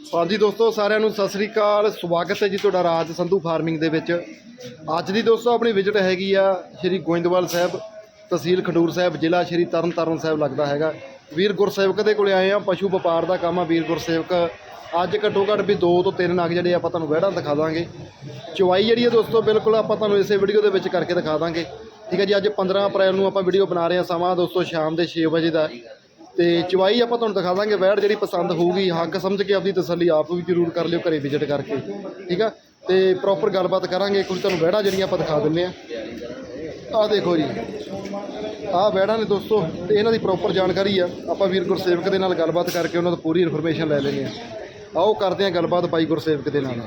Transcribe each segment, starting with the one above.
ਹਾਂਜੀ ਦੋਸਤੋ, ਸਾਰਿਆਂ ਨੂੰ ਸਤਿ ਸ੍ਰੀ ਅਕਾਲ। ਸਵਾਗਤ ਹੈ ਜੀ ਤੁਹਾਡਾ ਰਾਜ ਸੰਧੂ ਫਾਰਮਿੰਗ ਦੇ ਵਿੱਚ। ਅੱਜ ਦੀ ਦੋਸਤੋ, ਆਪਣੀ ਵਿਜ਼ਿਟ ਹੈਗੀ ਆ ਸ਼੍ਰੀ ਗੋਇੰਦਵਾਲ ਸਾਹਿਬ ਤਹਿਸੀਲ ਖਡੂਰ ਸਾਹਿਬ, ਜ਼ਿਲ੍ਹਾ ਸ਼੍ਰੀ ਤਰਨਤਾਰਨ ਸਾਹਿਬ ਲੱਗਦਾ ਹੈਗਾ। ਵੀਰ ਗੁਰਸੇਵਕ ਦੇ ਕੋਲੇ ਆਏ ਆ, ਪਸ਼ੂ ਵਪਾਰ ਦਾ ਕੰਮ ਆ ਵੀਰ ਗੁਰਸੇਵਕ। ਅੱਜ ਘੱਟੋ ਘੱਟ ਵੀ 2 ਤੋਂ 3 ਨਗ ਜਿਹੜੇ ਆਪਾਂ ਤੁਹਾਨੂੰ ਵਹਿੜਾਂ ਦਿਖਾ ਦਾਂਗੇ। ਚਵਾਈ ਜਿਹੜੀ ਹੈ ਦੋਸਤੋ, ਬਿਲਕੁਲ ਆਪਾਂ ਤੁਹਾਨੂੰ ਇਸੇ ਵੀਡੀਓ ਦੇ ਵਿੱਚ ਕਰਕੇ ਦਿਖਾ ਦਾਂਗੇ। ਠੀਕ ਹੈ ਜੀ, ਅੱਜ 15 ਅਪ੍ਰੈਲ ਨੂੰ ਆਪਾਂ ਵੀਡੀਓ ਬਣਾ ਰਹੇ ਹਾਂ ਸਮਾਂ। ਦੋਸਤੋ, ਸ਼ਾਮ ਦੇ 6 ਵਜੇ ਦਾ ਤੇ ਚਵਾਈ ਆਪਾਂ ਤੁਹਾਨੂੰ ਦਿਖਾ ਦਾਂਗੇ, ਵੈੜ ਜਿਹੜੀ ਪਸੰਦ ਹੋਊਗੀ, ਹੱਕ ਸਮਝ ਕੇ ਆਪਦੀ ਤਸੱਲੀ ਆਪ ਵੀ ਜ਼ਰੂਰ ਕਰ ਲਿਓ ਘਰੇ ਵਿਜ਼ਿਟ ਕਰਕੇ, ਠੀਕ ਆ? ਤੇ ਪ੍ਰੋਪਰ ਗੱਲਬਾਤ ਕਰਾਂਗੇ, ਕੁਝ ਤੁਹਾਨੂੰ ਵੈੜਾਂ ਜਿਹੜੀਆਂ ਆਪਾਂ ਦਿਖਾ ਦਿੰਨੇ ਆ। ਆਹ ਦੇਖੋ ਜੀ, ਆਹ ਵੈੜਾਂ ਨੇ ਦੋਸਤੋ, ਤੇ ਇਹਨਾਂ ਦੀ ਪ੍ਰੋਪਰ ਜਾਣਕਾਰੀ ਆ। ਆਪਾਂ ਵੀਰ ਗੁਰਸੇਵਕ ਦੇ ਨਾਲ ਗੱਲਬਾਤ ਕਰਕੇ ਉਹਨਾਂ ਤੋਂ ਪੂਰੀ ਇਨਫੋਰਮੇਸ਼ਨ ਲੈ ਲੈਂਦੇ ਆ। ਆਓ ਕਰਦੇ ਆ ਗੱਲਬਾਤ ਬਾਈ ਗੁਰਸੇਵਕ ਦੇ ਨਾਲ।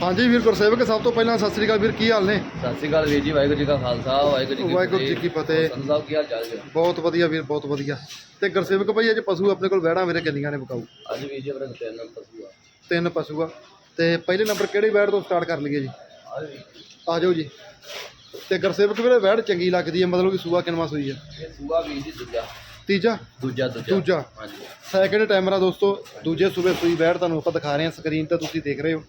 ਹਾਂਜੀ ਵੀਰ ਗੁਰਸੇਵਕ ਸਭ ਤੋਂ ਪਹਿਲਾਂ ਸਤਿ ਸ੍ਰੀ ਅਕਾਲ ਵੀਰ ਕੀ ਹਾਲ ਨੇ? ਸਤਿ ਸ਼੍ਰੀ ਅਕਾਲ ਵੀਰ ਜੀ ਵਾਹਿਗੁਰੂ ਜੀ ਕਾ ਖਾਲਸਾ ਵਾਹਿਗੁਰੂ ਜੀ ਕੀ ਵਾਹਿਗੁਰੂ ਜੀ ਕੀ ਫਤਿਹ। ਸੰਤ ਸਾਹਿਬ ਕੀ ਹਾਲ ਚਾਲ ਜੀ? ਬਹੁਤ ਵਧੀਆ ਵੀਰ ਬਹੁਤ ਵਧੀਆ। ਤੇ ਗੁਰਸੇਵਕ ਭਾਈ ਅੱਜ ਪਸ਼ੂ ਆਪਣੇ ਕੋਲ ਵੈੜਾਂ ਵੀਰੇ ਕਿੰਨੀਆਂ ਨੇ ਬਕਾਊ ਅੱਜ ਵੀਰ ਜੀ ਆਪਣੇ ਤਿੰਨ ਪਸ਼ੂ ਆ। ਤਿੰਨ ਪਸ਼ੂ ਆ। ਤੇ ਪਹਿਲੇ ਨੰਬਰ ਕਿਹੜੀ ਵੈੜ ਤੋਂ ਸਟਾਰਟ ਕਰ ਲਈਏ ਜੀ? ਆ ਆ ਜਾਓ ਜੀ। ਤੇ ਗੁਰਸੇਵਕ ਵੀਰੇ ਵੈੜ ਚੰਗੀ ਲੱਗਦੀ ਹੈ ਮਤਲਬ ਕਿ ਸੂਆ ਕਿਨਵਾ ਸੂਈ ਹੈ? ਇਹ ਸੂਆ ਵੀਰ ਜੀ ਦੂਜਾ। ਤੀਜਾ? ਦੂਜਾ ਦੂਜਾ। ਦੂਜਾ। ਹਾਂਜੀ। ਸੈਕਿੰਡ ਟਾਈਮਰ ਆ ਦੋਸਤੋ ਦੂਜੇ ਸੂਬੇ ਸੂਈ ਵੈੜ ਤੁਹਾਨੂੰ ਆਪਾਂ ਦਿਖਾ ਰਹੇ ਹਾਂ ਸਕਰੀਨ ਤੇ ਤੁਸੀਂ ਦੇਖ ਰਹੇ ਹੋ।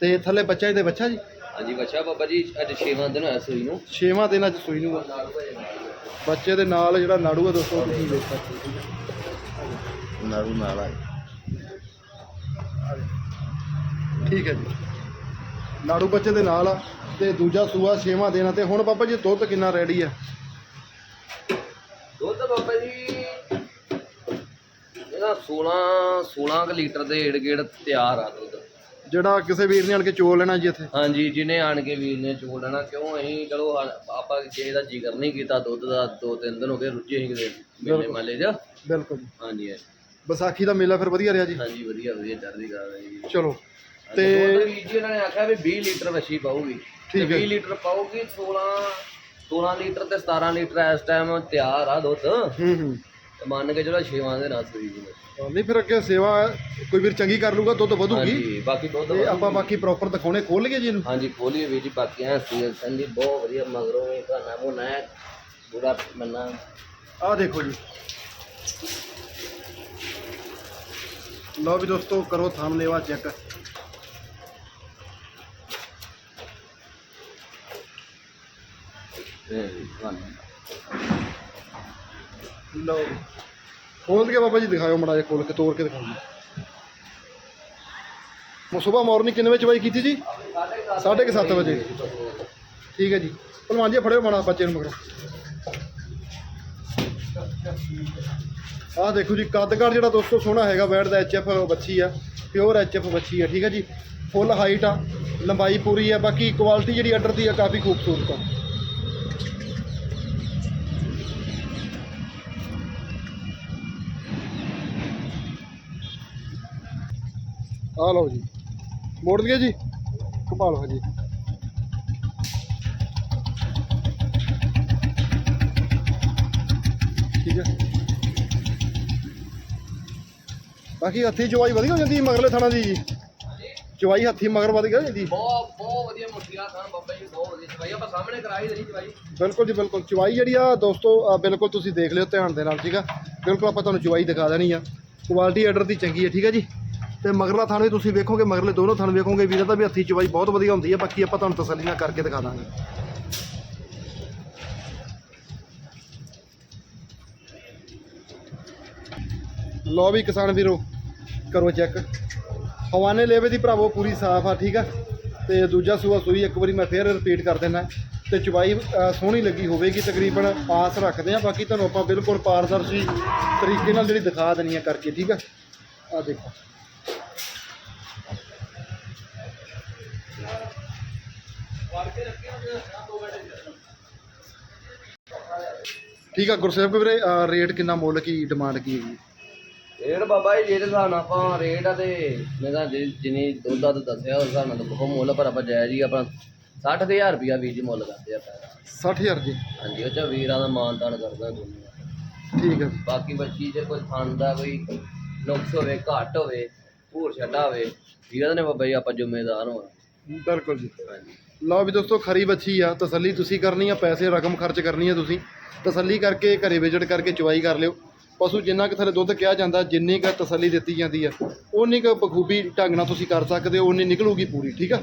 ਤੇ ਥੱਲੇ ਬੱਚਾ ਇਹਦੇ ਬੱਚਾ ਜੀ? ਹਾਂਜੀ ਬੱਚਾ ਬਾਬਾ ਜੀ ਅੱਜ 6ਵਾਂ ਦਿਨ ਹੋਇਆ ਸੂਈ ਨੂੰ। ਛੇਵਾਂ ਦਿਨ ਅੱਜ ਸੂਈ ਨੂੰ ਆ। ਬੱਚੇ ਦੇ ਨਾਲ ਜਿਹੜਾ ਨਾੜੂ ਆ ਦੋਸਤੋ ਤੁਸੀਂ ਦੇਖ ਸਕਦੇ ਹੋ। ਨਾਰੂ ਨਾਲ ਆ ਠੀਕ ਹੈ ਜੀ। ਨਾੜੂ ਬੱਚੇ ਦੇ ਨਾਲ ਆ ਤੇ ਦੂਜਾ ਸੂਆ ਛੇਵਾਂ ਦੇਣਾ ਤੇ ਹੁਣ ਬਾਬਾ ਜੀ ਦੁੱਧ ਕਿੰਨਾ ਰੈਡੀ ਆ? ਦੁੱਧ ਬਾਬਾ ਜੀ ਇਹਦਾ 16 16 ਕੁ ਲੀਟਰ ਦੇ ਏੜ ਗੇੜ ਤਿਆਰ ਆ ਦੁੱਧ। ਜਿਹੜਾ ਕਿਸੇ ਵੀਰ ਨੇ ਆਣ ਕੇ ਚੋਲ ਲੈਣਾ ਜੀ ਇੱਥੇ? ਹਾਂਜੀ ਜਿਹਨੇ ਆਣ ਕੇ ਵੀਰ ਨੇ ਚੋਲ ਲੈਣਾ ਕਿਉਂ? ਅਸੀਂ ਚਲੋ ਆਪਾਂ ਕਿਸੇ ਦਾ ਜਿਗਰ ਨਹੀਂ ਕੀਤਾ ਦੁੱਧ ਦਾ ਦੋ ਤਿੰਨ ਦਿਨ ਹੋ ਗਏ ਰੁੱਝੇ ਸੀ ਕਿਤੇ ਮੇਲੇ ਮਾਲੇ ਜਾ। ਬਿਲਕੁਲ। ਹਾਂਜੀ ਵਿਸਾਖੀ ਦਾ ਮੇਲਾ ਫਿਰ ਵਧੀਆ ਰਿਹਾ ਜੀ? ਹਾਂਜੀ ਵਧੀਆ ਵਧੀਆ ਚੜ੍ਹਦੀ ਕਲਾ ਜੀ। ਚਲੋ ਤੇ ਤੇ ਜੀ ਇਹਨਾਂ ਨੇ ਆਖਿਆ ਵੀ 20 ਲੀਟਰ ਵੱਛੀ ਪਾਊਗੀ। ਠੀਕ ਹੈ। 20 ਲੀਟਰ ਪਾਊਗੀ 16 16 ਲੀਟਰ ਤੇ 17 ਲੀਟਰ ਇਸ ਟਾਈਮ ਤਿਆਰ ਆ ਦੁੱਧ। ਹੂੰ ਹੂੰ। ਤੇ ਮੰਨ ਕੇ ਚਲੋ 6ਵਾਂ ਦੇ ਸੂਈ ਜੀ ਨਹੀਂ ਫਿਰ ਅੱਗੇ ਸੇਵਾ ਕੋਈ ਵੀਰ ਚੰਗੀ ਕਰ ਲੂਗਾ ਦੁੱਧ ਵਧੂਗੀ। ਹਾਂਜੀ ਬਾਕੀ ਦੁੱਧ ਤੇ ਆਪਾਂ ਬਾਕੀ ਪ੍ਰੋਪਰ ਦਿਖਾਉਣੇ ਖੋਲ ਲਈਏ ਜੀ ਇਹਨੂੰ? ਹਾਂਜੀ ਖੋਲੀਏ ਵੀਰ ਜੀ ਬਾਕੀ ਐ ਸੀਲ ਸੰਦੀ ਬਹੁਤ ਵਧੀਆ ਮਗਰੋਂ ਇਹ ਘਾਨਾ ਮੋਨਾ ਹੈ ਪੂਰਾ ਮੰਨਾ। ਆਹ ਦੇਖੋ ਜੀ। ਲਓ ਵੀ ਦੋਸਤੋ ਕਰੋ ਥੰਮ ਲੇਵਾ ਚੈੱਕ। ਘਾਨਾ ਲਓ ਖੋਲ ਕੇ ਬਾਬਾ ਜੀ ਦਿਖਾਓ ਮੜਾ ਜਿਹਾ ਖੋਲ ਕੇ, ਤੋੜ ਕੇ ਦਿਖਾਓ ਮੈਂ ਸਵੇਰ ਮਾਰਨਿੰਗ ਕਿੰਨੇ ਵਜੇ ਚਵਾਈ ਕੀਤੀ ਜੀ? 7:30 ਵਜੇ। ਠੀਕ ਹੈ ਜੀ। ਭਲਵਾਨ ਜੀ, ਫੜਿਓ ਮਾੜਾ ਬੱਚੇ ਨੂੰ ਮਗਰੋਂ। ਆਹ ਦੇਖੋ ਜੀ ਕੱਦਗੜ ਜਿਹੜਾ ਦੋਸਤੋ ਸੋਹਣਾ ਹੈਗਾ, ਵੈੜ ਦਾ ਐਚਐਫ ਬੱਚੀ ਆ ਪਿਓਰ ਐਚਐਫ ਬੱਚੀ ਆ, ਠੀਕ ਹੈ ਜੀ। ਫੁੱਲ ਹਾਈਟ ਆ, ਲੰਬਾਈ ਪੂਰੀ ਆ, ਬਾਕੀ ਕੁਆਲਿਟੀ ਜਿਹੜੀ ਆਰਡਰ ਦੀ ਆ, ਕਾਫੀ ਖੂਬਸੂਰਤ ਆ। ਆ ਲਓ ਜੀ। ਮੋੜ ਦਈਏ ਜੀ? ਘੁਮਾ ਲਓ ਜੀ ਠੀਕ ਹੈ। ਬਾਕੀ ਹੱਥੀ ਚਵਾਈ ਵਧੀਆ ਹੋ ਜਾਂਦੀ ਮਗਰਲੇ ਥਾਣਾ ਦੀ ਜੀ। ਚਵਾਈ ਹੱਥੀ ਮਗਰ ਵਧੀਆ ਹੋ ਜਾਂਦੀ ਬਹੁਤ ਬਹੁਤ ਵਧੀਆ ਮੁਰਗੀਆਂ ਖਾਣ ਬਾਬਾ ਜੀ ਬਹੁਤ ਵਧੀਆ ਚਵਾਈ ਆਪਾਂ ਸਾਹਮਣੇ ਕਰਾਈ ਦੇਣੀ ਚਵਾਈ ਬਿਲਕੁਲ ਜੀ ਬਿਲਕੁਲ। ਚਵਾਈ ਜਿਹੜੀ ਆ ਦੋਸਤੋ ਆ ਬਿਲਕੁਲ ਤੁਸੀਂ ਦੇਖ ਲਿਓ ਧਿਆਨ ਦੇ ਨਾਲ ਠੀਕ ਆ? ਬਿਲਕੁਲ ਆਪਾਂ ਤੁਹਾਨੂੰ ਚਵਾਈ ਦਿਖਾ ਦੇਣੀ ਆ। ਕੁਆਲਿਟੀ ਆਰਡਰ ਦੀ ਚੰਗੀ ਹੈ ਠੀਕ ਹੈ ਜੀ? ਤੇ ਮਗਰਲਾ ਥਾਣ ਵੀ ਤੁਸੀਂ ਵੇਖੋਗੇ, ਮਗਰਲੇ ਦੋਨੋਂ ਥਾਣ ਵੇਖੋਗੇ ਵੀਰਾਂ ਦਾ ਵੀ ਹੱਥੀ ਚਵਾਈ ਬਹੁਤ ਵਧੀਆ ਹੁੰਦੀ ਹੈ ਬਾਕੀ ਆਪਾਂ ਤੁਹਾਨੂੰ ਤਸੱਲੀ ਨਾਲ ਕਰਕੇ ਦਿਖਾ ਦਾਂਗੇ। ਲੋ ਵੀ ਕਿਸਾਨ ਵੀਰੋ, ਕਰੋ ਚੈੱਕ। ਹਵਾਨੇ ਲੇਵੇ ਦੀ ਭਰਾਵੋ, ਪੂਰੀ ਸਾਫ਼ ਆ, ਠੀਕ ਆ? ਤੇ ਦੂਜਾ ਸੂਆ ਸੂਈ, ਇੱਕ ਵਾਰੀ ਮੈਂ ਫੇਰ ਰਿਪੀਟ ਕਰ ਦਿੰਦਾ। ਤੇ ਚਵਾਈ ਸੋਹਣੀ ਲੱਗੀ ਹੋਵੇਗੀ, ਤਕਰੀਬਨ ਆਸ ਰੱਖਦੇ ਆ। ਬਾਕੀ ਤੁਹਾਨੂੰ ਆਪਾਂ ਬਿਲਕੁਲ ਪਾਰਦਰਸ਼ੀ ਤਰੀਕੇ ਨਾਲ ਜਿਹੜੀ ਦਿਖਾ ਦੇਣੀ ਆ ਕਰਕੇ, ਠੀਕ ਆ? ਆ ਦੇਖੋ। ਠੀਕ ਆ ਗੁਰਸੇਵਕ ਵੀਰੇ ਰੇਟ ਕਿੰਨਾ ਮੁੱਲ ਕੀ ਡਿਮਾਂਡ ਕੀ ਹੈਗੀ? ਰੇਟ ਬਾਬਾ ਜੀ ਜਿਹੜੇ ਹਿਸਾਬ ਨਾਲ ਆਪਾਂ ਰੇਟ ਆ ਤੇ ਮੈਂ ਤਾਂ ਜਿ- ਜਿੰਨੀ ਦੁੱਧ ਦਾ ਦੱਸਿਆ ਉਸ ਹਿਸਾਬ ਨਾਲ ਤਾਂ ਬਹੁਤ ਮੁੱਲ ਪਰ ਆਪਾਂ ਜਾਇਜ਼ ਹੀ ਆਪਣਾ 60000 ਰੁਪਿਆ ਵੀਰ ਜੀ ਮੁੱਲ ਕਰਦੇ ਆਪਾਂ 60000 ਜੀ? ਹਾਂਜੀ ਉਹ ਚ ਵੀਰਾਂ ਦਾ ਮਾਨ ਤਾਨ ਕਰਦਾ ਦੁਨੀਆ ਠੀਕ ਹੈ ਬਾਕੀ ਬੱਚੀ ਜੇ ਕੋਈ ਖਾਣ ਦਾ ਕੋਈ ਨੁਕਸ ਹੋਵੇ ਘੱਟ ਹੋਵੇ ਭੂਰ ਛੱਡਾ ਹੋਵੇ ਵੀਰਾਂ ਨੇ ਬਾਬਾ ਜੀ ਆਪਾਂ ਜ਼ਿੰਮੇਦਾਰ ਹੋਣਾ। ਬਿਲਕੁਲ ਜੀ। ਲਓ ਵੀ ਦੋਸਤੋ, ਖਰੀ ਬੱਚੀ ਆ। ਤਸੱਲੀ ਤੁਸੀਂ ਕਰਨੀ ਆ, ਪੈਸੇ, ਰਕਮ ਖਰਚ ਕਰਨੀ ਆ ਤੁਸੀਂ। ਤਸੱਲੀ ਕਰਕੇ ਘਰੇ ਵਿਜ਼ਿਟ ਕਰਕੇ ਚੁਆਈ ਕਰ ਲਿਓ। ਪਸ਼ੂ ਜਿੰਨਾ ਕੁ ਥੱਲੇ ਦੁੱਧ ਕਿਹਾ ਜਾਂਦਾ, ਜਿੰਨੀ ਕੁ ਤਸੱਲੀ ਦਿੱਤੀ ਜਾਂਦੀ ਆ ਉਨੀ ਕੁ ਬਖੂਬੀ ਢੰਗ ਨਾਲ ਤੁਸੀਂ ਕਰ ਸਕਦੇ ਹੋ ਉਨੀ ਨਿਕਲੂਗੀ ਪੂਰੀ, ਠੀਕ ਆ?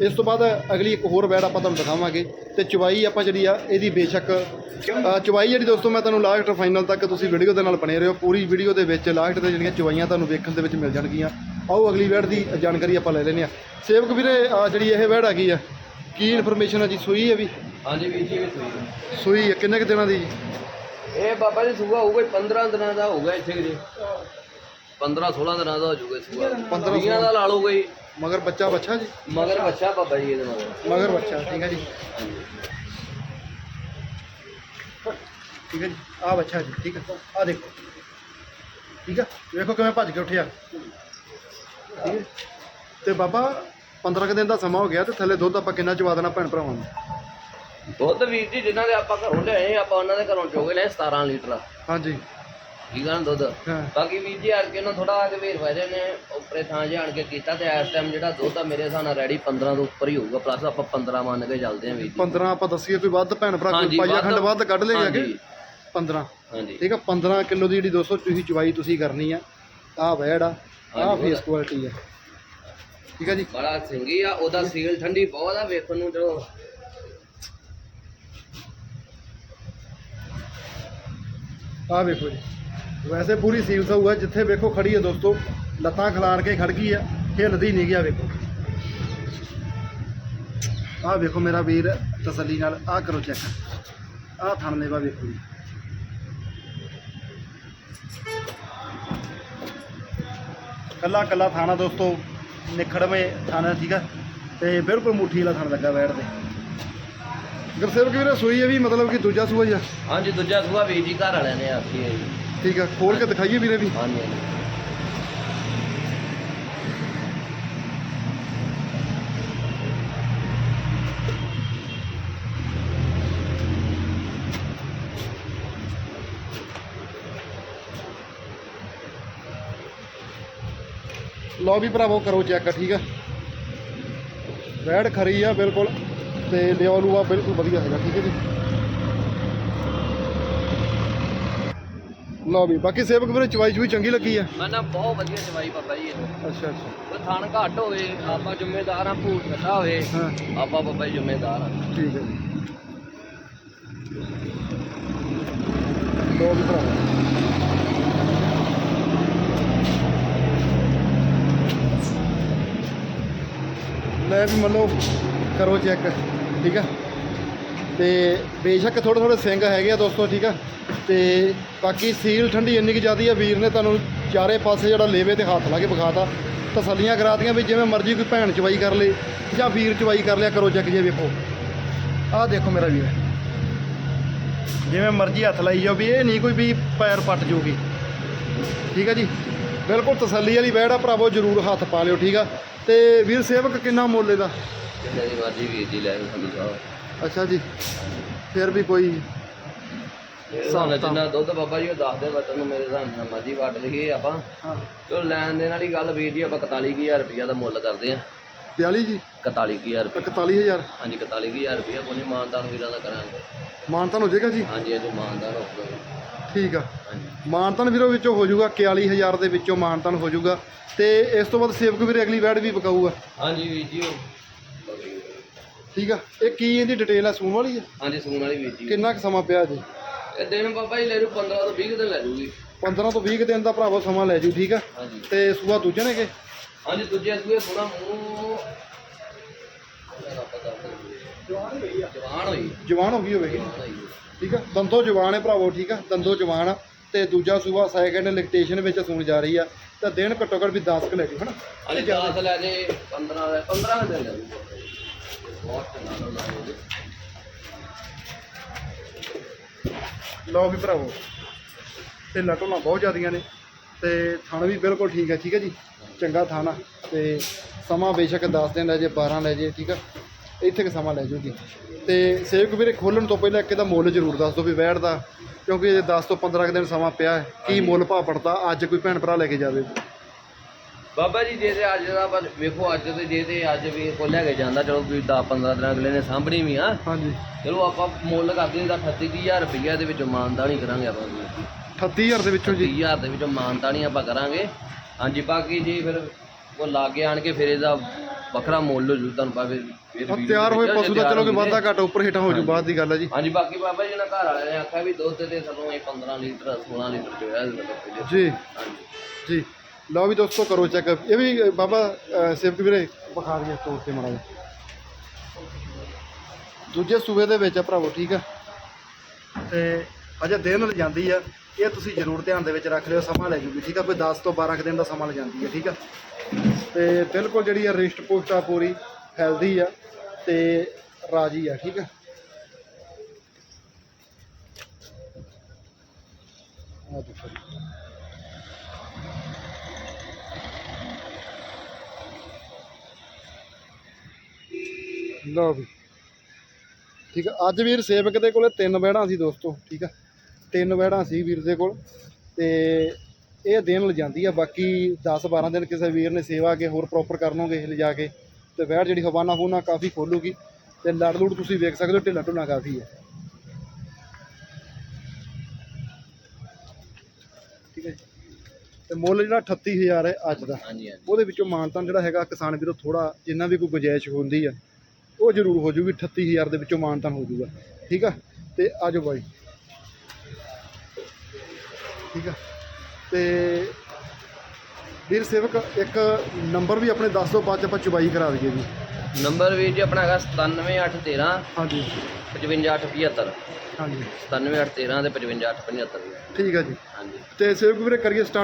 ਇਸ ਤੋਂ ਬਾਅਦ ਅਗਲੀ ਇੱਕ ਹੋਰ ਵੈੜ ਆਪਾਂ ਤੁਹਾਨੂੰ ਦਿਖਾਵਾਂਗੇ। ਤੇ ਚਵਾਈ ਆਪਾਂ ਜਿਹੜੀ ਆ, ਇਹਦੀ ਬੇਸ਼ੱਕ ਚਵਾਈ ਜਿਹੜੀ ਦੋਸਤੋ, ਮੈਂ ਤੁਹਾਨੂੰ ਲਾਸਟ ਫਾਈਨਲ ਤੱਕ ਤੁਸੀਂ ਵੀਡੀਓ ਦੇ ਨਾਲ ਬਣੇ ਰਹੋ। ਪੂਰੀ ਵੀਡੀਓ ਦੇ ਵਿੱਚ ਲਾਸਟ ਤੇ ਜਿਹੜੀਆਂ ਚਵਾਈਆਂ ਤੁਹਾਨੂੰ ਵੇਖਣ ਦੇ ਵਿੱਚ ਮਿਲ ਜਾਣਗੀਆਂ। ਆਓ ਅਗਲੀ ਵੈੜ ਦੀ ਜਾਣਕਾਰੀ ਆਪਾਂ ਲੈ ਲੈਂਦੇ ਆ ਸੇਵਕ ਵੀਰੇ ਆਹ ਜਿਹੜੀ ਇਹ ਵੈੜ ਹੈਗੀ ਆ ਕੀ ਇਨਫੋਰਮੇਸ਼ਨ ਆ ਜੀ? ਸੂਈ ਹੈ ਵੀ? ਹਾਂਜੀ ਵੀਰ ਜੀ ਵੀ ਸੂਈ ਸੂਈ ਹੈ ਕਿੰਨੇ ਕੁ ਦਿਨਾਂ ਦੀ ਜੀ? ਇਹ ਬਾਬਾ ਜੀ ਸੂਆ ਹੋਊਗਾ ਜੀ 15 ਦਿਨਾਂ ਦਾ ਹੋਊਗਾ ਇੱਥੇ ਜੀ। 15 16 ਦਿਨਾਂ ਦਾ ਹੋ ਜਾਊਗਾ ਸੂਆ। 15 ਵੀਹਾਂ ਦਾ ਲਾ ਲਊਗਾ ਜੀ ਮਗਰ ਬੱਚਾ ਬੱਚਾ ਜੀ? ਮਗਰ ਬੱਚਾ ਬਾਬਾ ਜੀ ਇਹਦੇ ਮਗਰ ਮਗਰ ਬੱਚਾ ਠੀਕ ਹੈ ਜੀ। ਠੀਕ ਹੈ ਜੀ ਆ ਬੱਚਾ ਜੀ ਠੀਕ ਹੈ ਆ ਦੇਖੋ। ਠੀਕ ਹੈ ਵੇਖੋ ਕਿਵੇਂ ਭੱਜ ਕੇ ਉੱਠਿਆ। ਠੀਕ ਹੈ। ਤੇ ਬਾਬਾ 15 ਕੁ ਦਿਨ ਦਾ ਸਮਾਂ ਹੋ ਗਿਆ ਤੇ ਥੱਲੇ ਦੁੱਧ ਆਪਾਂ ਕਿੰਨਾ ਚਵਾ ਦੇਣਾ ਭੈਣ ਭਰਾਵਾਂ ਨੂੰ? ਦੁੱਧ ਵੀਰ ਜੀ ਜਿਨ੍ਹਾਂ ਦੇ ਆਪਾਂ ਘਰੋਂ ਲਿਆਏ ਆਪਾਂ ਉਹਨਾਂ ਦੇ ਘਰੋਂ ਚੋਗੇ ਨੇ 17 ਲੀਟਰ। ਹਾਂਜੀ। ਠੀਕ ਆ ਨਾ ਦੁੱਧ? ਹਾਂ। ਬਾਕੀ ਵੀਰ ਜੀ ਆਣ ਕੇ ਉਹਨਾਂ ਥੋੜਾ ਆ ਕੇ ਵੇਰ ਵਜੇ ਨੇ ਉੱਪਰੇ ਥਾਂ ਜੇ ਆਣ ਕੇ ਕੀਤਾ ਤੇ ਇਸ ਟਾਈਮ ਜਿਹੜਾ ਦੁੱਧ ਆ ਮੇਰੇ ਹਿਸਾਬ ਨਾਲ ਰੈਡੀ 15 ਤੋਂ ਉੱਪਰ ਹੀ ਹੋਊਗਾ। ਪਲੱਸ ਆਪਾਂ 15 ਮੰਨ ਕੇ ਚੱਲਦੇ ਆਂ ਵੀਰ ਜੀ। 15 ਆਪਾਂ ਦੱਸੀਏ ਕੋਈ ਵੱਧ ਭੈਣ ਭਰਾ ਕੋਈ ਹਾਂਜੀ, ਪਾਈਆ ਖੰਡ ਵੱਧ- ਕੱਢ ਲੈ ਜਾ ਕੇ? ਹਾਂਜੀ। 15 ਹਾਂਜੀ। ਠੀਕ ਹੈ 15 ਕਿਲੋ ਦੀ ਜਿਹੜੀ ਦੋਸਤੋ ਤੁਸੀਂ ਚਵਾਈ ਤੁਸੀਂ ਕਰਨੀ ਆ। ਆ ਵੈੜ ਆ। ਆ ਫੇਸ ਕੁਆਲਿਟੀ ਆ। ਠੀਕ ਹੈ ਜੀ? ਬੜਾ ਸਿੰਗੀ ਆ ਉਹਦਾ ਸੀਲ ਠੰਡੀ ਬਹੁਤ ਆ ਵੇਖਣ ਨੂੰ ਜੋ ਆ ਵੇਖੋ ਜੀ। ਵੈਸੇ ਪੂਰੀ ਸੀਲ ਸਾਊ ਹੈ ਜਿੱਥੇ ਵੇਖੋ ਖੜੀ ਹੈ ਦੋਸਤੋ ਲੱਤਾਂ ਖਿਲਾਰ ਕੇ ਖੜ ਗਈ ਆ ਹਿੱਲਦੀ ਨਹੀਂ ਗਿਆ ਵੇਖੋ। ਆ ਵੇਖੋ ਮੇਰਾ ਵੀਰ ਤਸੱਲੀ ਨਾਲ ਆ ਕਰੋ ਚੈੱਕ ਆ ਥਣ ਲੇਵਾ ਵੇਖੋ ਜੀ। ਕੱਲਾ ਕੱਲਾ ਥਾਣਾ ਦੋਸਤੋ ਨਿਖੜਵੇਂ ਥਾਣਾ ਠੀਕ ਆ? ਤੇ ਬਿਲਕੁਲ ਮੁੱਠੀ ਵਾਲਾ ਥਣ ਲੱਗਾ ਬੈਠ ਦੇ। ਗੁਰਸੇਵਕ ਵੀਰੇ ਸੂਈ ਹੈ ਵੀ ਮਤਲਬ ਕਿ ਦੂਜਾ ਸੂਆ ਹੀ ਆ? ਹਾਂਜੀ ਦੂਜਾ ਸੂਆ ਵੀਰ ਜੀ ਘਰ ਵਾਲਿਆਂ ਨੇ ਆਖੀ ਹੈ ਜੀ। ਠੀਕ ਆ ਖੋਲ ਕੇ ਦਿਖਾਈਏ ਵੀਰੇ ਵੀ। ਹਾਂਜੀ ਹਾਂਜੀ। ਲਓ ਵੀ ਭਰਾਵੋ ਕਰੋ ਚੈੱਕ ਠੀਕ ਆ? ਵੈੜ ਖਰੀ ਆ ਬਿਲਕੁਲ। ਤੇ ਲਿਓ ਲੂਆ ਬਿਲਕੁਲ ਵਧੀਆ ਹੈਗਾ ਠੀਕ ਹੈ ਜੀ? ਲਓ ਵੀ ਬਾਕੀ ਸੇਵਕ ਵੀਰੇ ਚਵਾਈ ਚੂਈ ਚੰਗੀ ਲੱਗੀ ਆ? ਮੈਂ ਨਾ ਬਹੁਤ ਵਧੀਆ ਚਵਾਈ ਬਾਬਾ ਜੀ ਅੱਛਾ ਅੱਛਾ। ਕੋਈ ਥਣ ਘੱਟ ਹੋਵੇ ਆਪਾਂ ਜ਼ਿੰਮੇਦਾਰ ਆ ਭੂਤ ਕੱਟਾ ਹੋਵੇ ਹਾਂ। ਆਪਾਂ ਬਾਬਾ ਜੀ ਜ਼ਿੰਮੇਦਾਰ ਆ। ਠੀਕ ਹੈ ਜੀ। ਲਓ ਵੀ ਭਰਾਵੋ। ਲੈ ਵੀ ਮੰਨੋ ਕਰੋ ਚੈੱਕ ਠੀਕ ਆ? ਤੇ ਬੇਸ਼ੱਕ ਥੋੜੇ ਥੋੜੇ ਸਿੰਘ ਹੈਗੇ ਆ ਦੋਸਤੋ, ਠੀਕ ਆ? ਤੇ ਬਾਕੀ ਸੀਲ ਠੰਡੀ ਇੰਨੀ ਕਿ ਜ਼ਿਆਦੀ ਆ, ਵੀਰ ਨੇ ਤੁਹਾਨੂੰ ਚਾਰੇ ਪਾਸੇ ਜਿਹੜਾ ਲੇਵੇ ਤੇ ਹੱਥ ਲਾ ਕੇ ਵਿਖਾਤਾ। ਤਸੱਲੀਆਂ ਕਰਾਤੀਆਂ ਵੀ ਜਿਵੇਂ ਮਰਜ਼ੀ ਕੋਈ ਭੈਣ ਚਵਾਈ ਕਰ ਲੇ ਜਾਂ ਵੀਰ ਚਵਾਈ ਕਰ ਲਿਆ, ਕਰੋ ਚੈੱਕ ਜੇ ਵੇਖੋ। ਆਹ ਦੇਖੋ ਮੇਰਾ ਵੀਰ। ਜਿਵੇਂ ਮਰਜ਼ੀ ਹੱਥ ਲਾਈ ਜਾਓ ਵੀ ਇਹ ਨਹੀਂ ਕੋਈ ਵੀ ਪੈਰ ਪੱਟ ਜੂਗੀ। ਠੀਕ ਆ ਜੀ? ਬਿਲਕੁਲ ਤਸੱਲੀ ਵਾਲੀ ਵੈੜ ਆ, ਭਰਾਵੋ, ਜਰੂਰ ਹੱਥ ਪਾ ਲਿਓ, ਠੀਕ ਆ? ਤੇ ਵੀਰ ਸੇਵਕ ਕਿੰਨਾ ਮੁੱਲ ਇਹਦਾ? ਜਿੰਨੇ ਦੀ ਮਰਜ਼ੀ ਵੀਰ ਜੀ ਲੈ ਸੰਧੂ ਸਾਹਿਬ ਅੱਛਾ ਜੀ। ਫਿਰ ਵੀ ਕੋਈ ਸਾਨੂੰ ਜਿੰਨਾ ਦੁੱਧ ਬਾਬਾ ਜੀ ਉਹ ਦੱਸਦੇ ਬੱਚਨ ਨੂੰ ਮੇਰੇ ਹਿਸਾਬ ਨਾਲ ਮਰਜ਼ੀ ਵੱਟ ਲਈਏ ਆਪਾਂ। ਹਾਂ। ਚਲੋ ਲੈਣ ਦੇਣ ਵਾਲੀ ਗੱਲ ਵੀਰ ਜੀ ਆਪਾਂ 41000 ਰੁਪਇਆ ਦਾ ਮੁੱਲ ਕਰਦੇ ਆ 42 ਜੀ? 41000 ਰੁਪਇਆ 41000 ਹਾਂਜੀ 41000 ਰੁਪਇਆ ਕੋਈ ਮਾਨਦਾਨ ਵੀਰਾਂ ਦਾ ਕਰਾਂਗੇ। ਮਾਨਤਨ ਹੋ ਜਾਏਗਾ ਜੀ? ਹਾਂਜੀ ਹਾਂਜੀ ਮਾਨਦਾਨ ਹੋਊਗਾ ਠੀਕ ਆ। ਹਾਂਜੀ। ਮਾਨਤਨ ਵੀਰੋ ਵਿੱਚੋਂ ਹੋ ਜਾਊਗਾ 41000 ਦੇ ਵਿੱਚੋਂ ਮਾਨਤਨ ਹੋ ਜਾਊਗਾ। ਤੇ ਇਸ ਤੋਂ ਬਾਅਦ ਸੇਵਕ ਵੀਰੇ ਅਗਲੀ ਵੈੜ ਵੀ ਵਿਕਾਊਗਾ। ਹਾਂਜੀ ਵੀਰ ਜੀ ਉਹ ਠੀਕ ਆ। ਇਹ ਕੀ ਇਹਦੀ ਡਿਟੇਲ ਆ? ਸੂਣ ਵਾਲੀ ਹੈ ਹਾਂਜੀ ਸੂਣ ਵਾਲੀ ਵੀਰ ਜੀ। ਕਿੰਨਾ ਕੁ ਸਮਾਂ ਪਿਆ ਜੀ? ਇਹ ਦਿਨ ਬਾਬਾ ਜੀ ਲੈ ਜੂ 15 ਤੋਂ 20 ਦਿਨ ਲੈ ਜੂਗੀ 15 ਤੋਂ 20 ਕੁ ਦਿਨ ਦਾ ਭਰਾਵੋ ਸਮਾਂ ਲੈ ਜੂ ਠੀਕ ਆ? ਹਾਂਜੀ। ਤੇ ਸੂਆ ਦੂਜੇ ਹਾਂਜੀ ਦੂਜੇ ਸੂਏ ਸੋਣਾ ਮੂੰਹ ਜਵਾਨ ਹੋਈ। ਜਵਾਨ ਹੋ ਗਈ ਹੋਵੇਗੀ। ਜਵਾਨ ਹੋਈ। ਠੀਕ ਆ? ਦੰਦੋ ਜਵਾਨ ਹੈ ਭਰਾਵੋ ਠੀਕ ਆ? ਦੰਦੋ ਜਵਾਨ ਆ। ਤੇ ਦੂਜਾ ਸੂਆ ਸੈਕਿੰਡ ਲਿਕਟੇਸ਼ਨ ਵਿੱਚ ਸੂਣ ਜਾ ਰਹੀ ਆ। ਤਾਂ ਦਿਨ ਘੱਟੋ ਘੱਟ ਵੀ 10 ਕੁ ਲੈ ਜੂ ਹਨਾ? ਹਾਂਜੀ 10 ਲੈ ਜੇ 15 ਲੈ 15 ਦਿਨ ਲੈ ਜੂ ਬਹੁਤ ਚੰਗਾ ਲਾ ਲਓ ਲਓ ਵੀ ਭਰਾਵੋ ਤੇ ਲਟੋਣਾ ਬਹੁਤ ਜ਼ਿਆਦੀਆਂ ਨੇ। ਤੇ ਥਣ ਵੀ ਬਿਲਕੁਲ ਠੀਕ ਹੈ ਠੀਕ ਹੈ ਜੀ? ਚੰਗਾ ਥਣ ਆ ਤੇ ਸਮਾਂ ਬੇਸ਼ੱਕ 10 ਦਿਨ ਲੈ ਜੇ 12 ਲੈ ਜੇ ਠੀਕ ਆ? ਇੱਥੇ ਕਿ ਸਮਾਂ ਲੈ ਜੂਗੀ ਤੇ ਸੇਵਕ ਵੀਰੇ ਖੋਲਣ ਤੋਂ ਪਹਿਲਾਂ ਇੱਕ ਇਹਦਾ ਮੁੱਲ ਜ਼ਰੂਰ ਦੱਸ ਦਿਓ ਵੀ ਵੈੜ ਦਾ ਕਿਉਂਕਿ ਇਹ 10 ਤੋਂ 15 ਕੁ ਦਿਨ ਸਮਾਂ ਪਿਆ ਹੈ ਕੀ ਮੁੱਲ ਭਾਅ ਪੜਦਾ ਅੱਜ ਕੋਈ ਭੈਣ ਭਰਾ ਲੈ ਕੇ ਜਾਵੇ। ਬਾਬਾ ਜੀ ਜੇ ਤੇ ਅੱਜ ਦਾ ਆਪਾਂ ਵੇਖੋ ਅੱਜ ਤੇ ਜੇ ਤੇ ਅੱਜ ਵੀ ਲੈ ਕੇ ਜਾਂਦਾ ਚਲੋ ਵੀ 10 15 ਦਿਨ ਅਗਲੇ ਨੇ ਸਾਂਭਣੀ ਵੀ ਆ। ਹਾਂਜੀ। ਚਲੋ ਆਪਾਂ ਮੁੱਲ ਕਰਦੇ ਦਾ 38000 ਰੁਪਈਆ ਦੇ ਵਿੱਚ ਹੀ ਕਰਾਂਗੇ ਆਪਾਂ। ਜੀ 38000 ਦੇ ਵਿੱਚੋਂ ਜੀ। 30000 ਦੇ ਵਿੱਚੋਂ ਮਾਨਤਾ ਨਹੀਂ ਆਪਾਂ ਕਰਾਂਗੇ। ਹਾਂਜੀ ਬਾਕੀ ਜੀ ਫਿਰ ਉਹ ਲਾਗੇ ਆਣ ਕੇ ਫਿਰ ਇਹਦਾ ਵੱਖਰਾ ਮੁੱਲ ਹੋ ਜੂ ਤੁਹਾਨੂੰ ਪਾ ਫਿਰ ਫਿਰ video ਤਿਆਰ ਹੋਏ ਵਿੱਚ ਪਸ਼ੂ ਦਾ ਤਿਆਰ ਚਲੋ ਕਿ। ਵਾਧਾ ਘਾਟਾ ਉੱਪਰ ਹੇਠਾਂ ਹੋ ਜੂ ਬਾਅਦ ਦੀ ਗੱਲ ਹੈ ਜੀ। ਹਾਂਜੀ ਬਾਕੀ ਬਾਬਾ ਜੀ ਨੇ ਘਰ ਵਾਲਿਆਂ ਨੇ ਆਖਿਆ ਵੀ ਦੁੱਧ ਤੇ ਸਾਨੂੰ ਇਹ 15 ਲੀਟਰ 16 ਲੀਟਰ ਚੋਇਆ ਹਾਂਜੀ ਜੀ। ਹਾਂਜੀ। ਜੀ। ਲਓ ਵੀ ਦੋਸਤੋ ਕਰੋ ਚੈੱਕ। ਇਹ ਵੀ ਅ, ਬਾਬਾ ਅ, ਸੇਵਕ ਵੀਰੇ ਵਿਖਾ ਦਈਏ ਤੋੜ ਤੇ ਮਾੜਾ ਦੂਜੇ ਸੂਬੇ ਦੇ ਵਿੱਚ ਆ ਭਰਾਵੋ ਠੀਕ ਆ। ਤੇ ਅਜੇ ਦਿਨ ਨਾਲ ਜਾਂਦੀ ਆ, ਇਹ ਤੁਸੀਂ ਜ਼ਰੂਰ ਧਿਆਨ ਦੇ ਵਿੱਚ ਰੱਖ ਲਿਓ, ਸਮਾਂ ਲੈ ਜੂਗੀ, ਠੀਕ ਆ? ਕੋਈ 10 ਤੋਂ 12 ਕੁ ਦਿਨ ਦਾ ਸਮਾਂ ਲੈ ਜਾਂਦੀ ਹੈ ਠੀਕ ਆ? ਤੇ ਬਿਲਕੁਲ ਜਿਹੜੀ ਆ ਰਿਸ਼ਟ ਪੁਸ਼ਟ ਆ ਪੂਰੀ ਹੈਲਦੀ ਆ ਤੇ ਰਾਜੀ ਆ, ਠੀਕ ਆ? ਆ ਦੇਖੋ ਲਓ ਵੀ। ਠੀਕ ਆ, ਅੱਜ ਵੀਰ ਸੇਵਕ ਦੇ ਕੋਲੇ ਤਿੰਨ ਬੈੜਾਂ ਸੀ ਦੋਸਤੋ, ਠੀਕ ਆ? ਤਿੰਨ ਬੈੜਾਂ ਸੀ ਵੀਰ ਦੇ ਕੋਲ ਤੇ ਇਹ ਦਿਨ ਲਿਜਾਂਦੀ ਆ ਬਾਕੀ 10 12 ਦਿਨ ਕਿਸੇ ਵੀਰ ਨੇ ਸੇਵਾ ਕੇ ਹੋਰ ਪ੍ਰੋਪਰ ਕਰ ਲਓਗੇ ਲਿਜਾ ਕੇ ਤੇ ਬੈੜ ਜਿਹੜੀ ਹਵਾਨਾ ਫੂਨਾ ਕਾਫੀ ਖੋਲੂਗੀ ਤੇ ਲੜ ਲੂੜ ਤੁਸੀਂ ਵੇਖ ਸਕਦੇ ਹੋ ਢਿੱਲਾ ਢੁੱਲਾ ਕਾਫੀ ਹੈ ਠੀਕ ਹੈ ਤੇ ਮੁੱਲ ਜਿਹੜਾ 38000 ਹੈ ਅੱਜ ਦਾ ਉਹਦੇ ਵਿੱਚੋਂ ਮਾਨਤਾਨ ਜਿਹੜਾ ਹੈਗਾ ਕਿਸਾਨ ਵੀਰੋ ਥੋੜਾ ਜਿੰਨਾ ਵੀ ਕੋਈ ਗੁੰਜਾਇਸ਼ ਹੁੰਦੀ ਆ ਉਹ ਜ਼ਰੂਰ ਹੋ ਜੂਗੀ 38000 ਦੇ ਵਿੱਚੋਂ ਮਾਨਤਾਨ ਹੋ ਜੂਗਾ। ਠੀਕ ਆ ਤੇ ਆਜੋ ਬਾਈ। ਠੀਕ ਆ। ਤੇ ਵੀਰ ਸੇਵਕ ਇੱਕ ਨੰਬਰ ਵੀ ਆਪਣੇ ਦੱਸ ਦਿਓ ਬਾਅਦ ਚ ਆਪਾਂ ਚੁਬਾਈ ਕਰਾ ਦਈਏ ਜੀ। ਨੰਬਰ ਵੀਰ ਜੀ ਆਪਣਾ ਹੈਗਾ 97813 ਹਾਂਜੀ। 55875 ਹਾਂਜੀ। 97813 ਤੇ 55875 ਠੀਕ ਆ ਜੀ। ਹਾਂਜੀ। ਤੇ ਸੇਵਕ ਵੀਰੇ ਕਰੀਏ ਸਟਾਰਟ